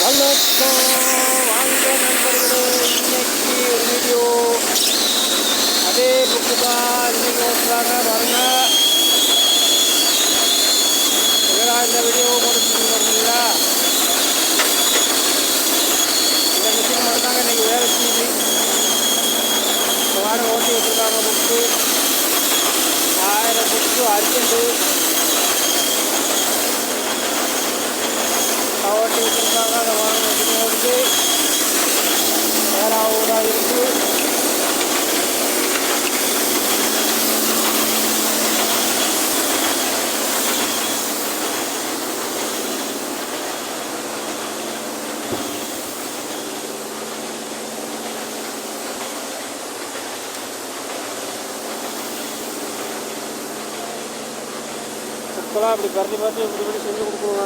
வணக்கம் வாங்க நண்பர்களே இன்னைக்கு ஒரு வீடியோ அதே புக்கு தான் இன்னைக்கு இந்த வீடியோ போட்டு இந்த மிஷின் இன்னைக்கு வேலை செய்யுது ஓட்டி வச்சுருக்காங்க புக்கு ஆயிரம் புக்கு. அர்ஜென்ட்டு ஓட்டி வச்சுருக்காங்க அதை வாங்க வச்சுட்டு ஓடுது நேராக ஊடா இருக்குது புக்கெல்லாம் இப்படி பரட்டி பார்த்து இப்படி இப்படி செஞ்சு கொடுக்கணுங்க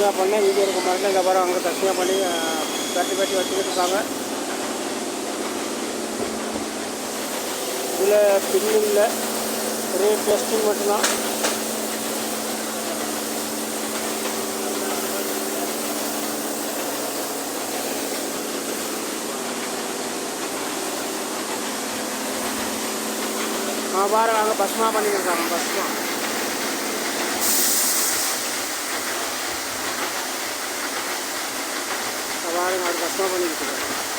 கஷ்டமாக பண்ணேன் வீடியோ இருக்க மாட்டேன் இந்த வாரம் அங்கே கஷ்டமாக பண்ணி பேட்டி பேட்டி வச்சுக்கிட்டு இருக்காங்க. இதில் பின் இல்லை. ஒரே டெஸ்டிங் மட்டும்தான். நான் பாருங்க அங்கே பஸ்மா பண்ணியிருக்காங்க பஸ்மா பாருங்க அது பஸ்மா பண்ணியிருக்காங்க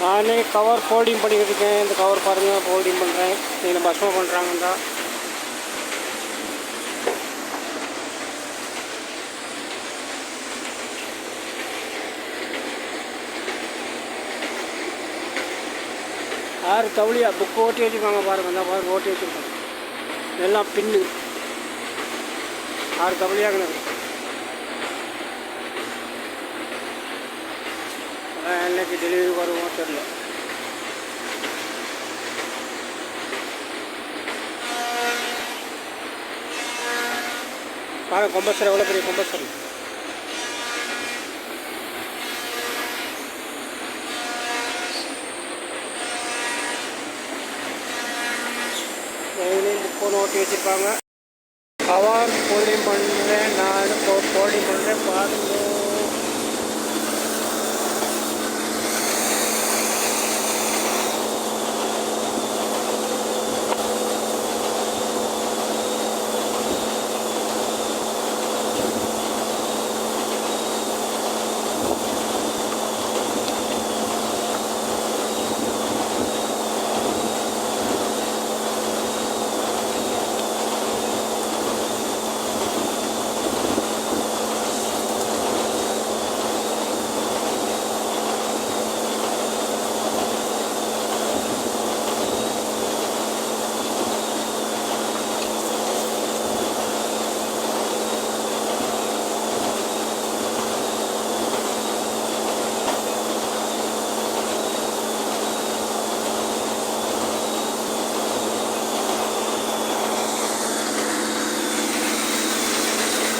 நானே கவர் ஃபோல்டிங் பண்ணிக்கிட்டு இருக்கேன் இந்த கவர் பாருங்கள் ஃபோல்டிங் பண்ணுறேன் இதில் பஸ்மா பண்ணுறாங்கன்றா ஆறு தவளியா? புக் ஓட்டி வச்சுருக்காங்க பாருங்கள் இந்த பாருங்கள் ஓட்டி வச்சுருக்காங்க. எல்லாம் பின்னு. ஆறு தவளியாக அதான் என்னைக்கு டெலிவரி வருவோம் தெரியல. பாருங்க கொம்பஸ்டர் எவ்வளோ பெரிய கொம்பஸ்டர் ஃபோன் ஓட்டி வச்சுருப்பாங்க. கவர் ஃபோல்டிங் பண்ணுறேன் நான் ஃபோல்டிங் பண்ணுறேன் பாருங்கள்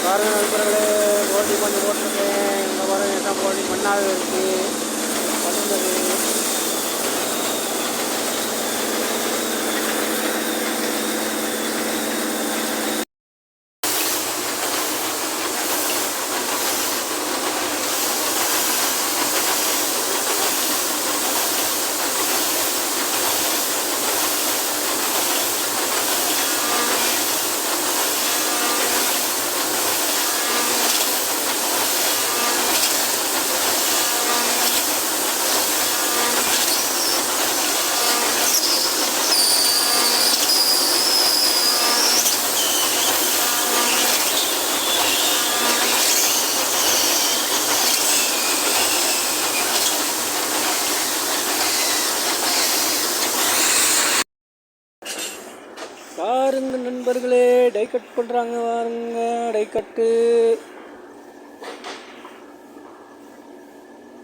பாருங்க நண்பர்களே ரோட்டிங் பண்ணி போட்டிருக்கேன் இந்த வாரம் என்ன போட்டி பண்ணாத இருக்குது பண்ணுறது நண்பர்களே டை கட் பண்ணுறாங்க பாருங்க டை கட்டு.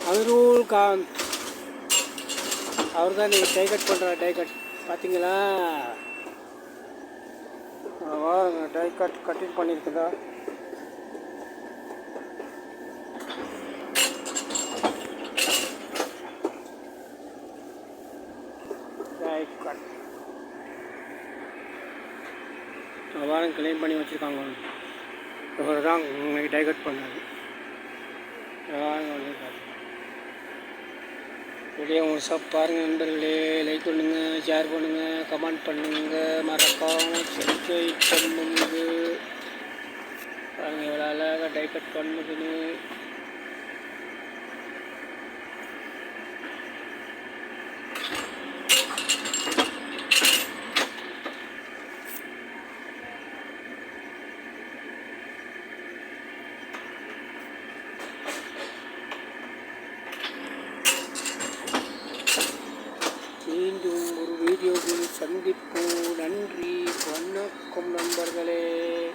அமிருல் காந்த் அவர் தான் நீங்கள் டை கட் பண்ணுறாரு டை கட். பார்த்தீங்களா வாங்க டை கட் கட்டிங் பண்ணியிருக்குதா டை கட் தான் கிளைம் பண்ணி வச்சுருக்காங்க இவர் தான் உங்களுக்கு டைகட் பண்ணார். பண்ணாரு வாரம் வந்திருக்காரு வீடியோ முழுசாக பாருங்கள் நண்பர்களே லைக் பண்ணுங்கள் ஷேர் பண்ணுங்கள் கமெண்ட் பண்ணுங்கள் மறக்காமல் சப்ஸ்கிரைப் பண்ணுங்க. பாருங்கள் இவ்வளோ அழகாக டைகட் பண்ணுதுன்னு மீண்டும் ஒரு மீண்டும் சந்திப்போம். நன்றி. வணக்கம் நண்பர்களே.